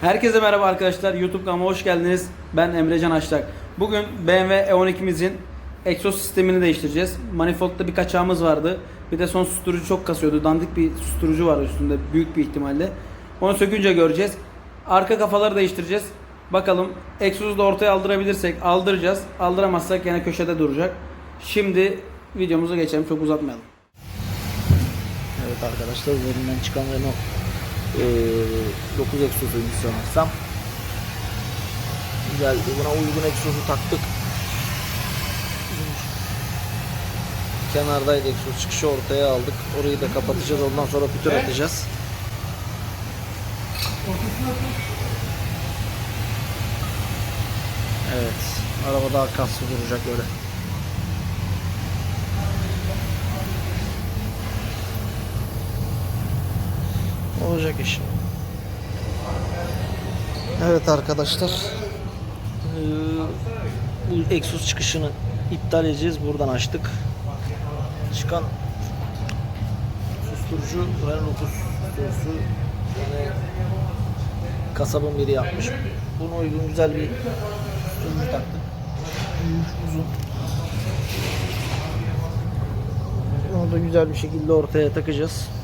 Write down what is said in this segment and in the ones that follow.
Herkese merhaba arkadaşlar. YouTube kanalıma hoş geldiniz. Ben Emrecan Açtak. Bugün BMW E12'mizin egzoz sistemini değiştireceğiz. Manifold'da bir kaçağımız vardı. Bir de son susturucu çok kasıyordu. Dandik bir susturucu var üstünde büyük bir ihtimalle. Onu sökünce göreceğiz. Arka kafaları değiştireceğiz. Bakalım egzozu da ortaya aldırabilirsek aldıracağız. Aldıramazsak yine köşede duracak. Şimdi videomuza geçelim. Çok uzatmayalım. Evet arkadaşlar üzerinden çıkan Renault eee 9 egzozuymuş sanırsam. Güzel buna uygun egzozu taktık. Kenardaydı egzoz çıkışı ortaya aldık. Orayı da kapatacağız ondan sonra pütür atacağız. Evet. Araba daha kaslı duracak öyle. Olacak iş. Evet arkadaşlar. Ee, bu egzoz çıkışını iptal edeceğiz. Buradan açtık. Çıkan susturucu Renault susturucusu yine kasabın biri yapmış. Buna uygun güzel bir susturucu taktık. Büyük, uzun. Onu da güzel bir şekilde ortaya takacağız.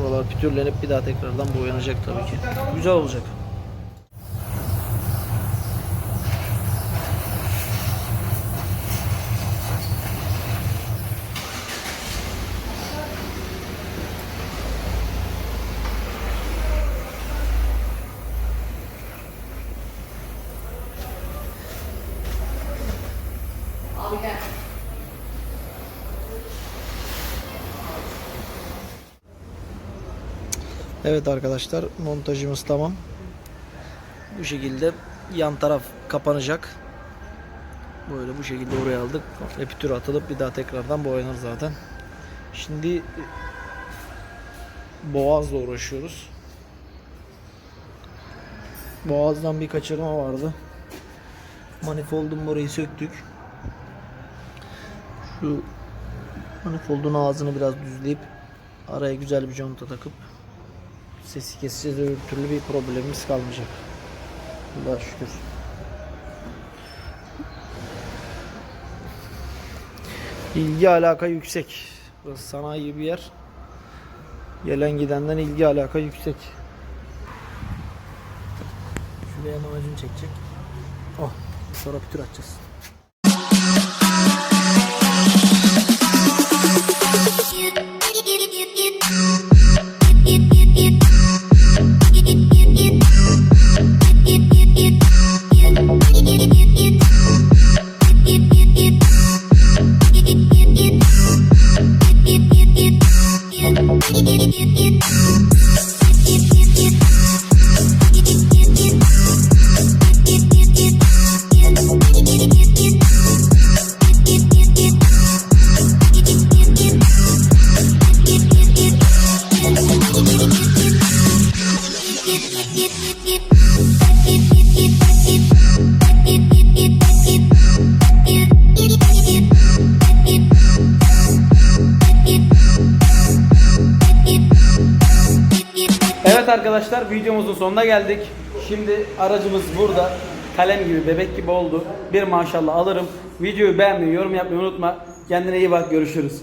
Buralar pütürlenip bir daha tekrardan boyanacak tabii ki. Güzel olacak. Evet arkadaşlar montajımız tamam. Bu şekilde yan taraf kapanacak. Böyle bu şekilde oraya aldık. Pütür atılıp bir daha tekrardan boyanır zaten. Şimdi boğazla uğraşıyoruz. Boğazdan bir kaçırma vardı. Manifoldun burayı söktük. Şu manifoldun ağzını biraz düzleyip araya güzel bir conta takıp sesi keseceğiz öbür türlü bir problemimiz kalmayacak. Allah'a şükür. İlgi alaka yüksek. Burası sanayi bir yer. Gelen gidenden ilgi alaka yüksek. Şuraya macun çekecek. Oh, sonra pütür atacağız. Thank you. Evet arkadaşlar videomuzun sonuna geldik. Şimdi aracımız burada. Kalem gibi, bebek gibi oldu. Bir maşallah alırım. Videoyu beğenmeyi, yorum yapmayı unutma. Kendine iyi bak, görüşürüz.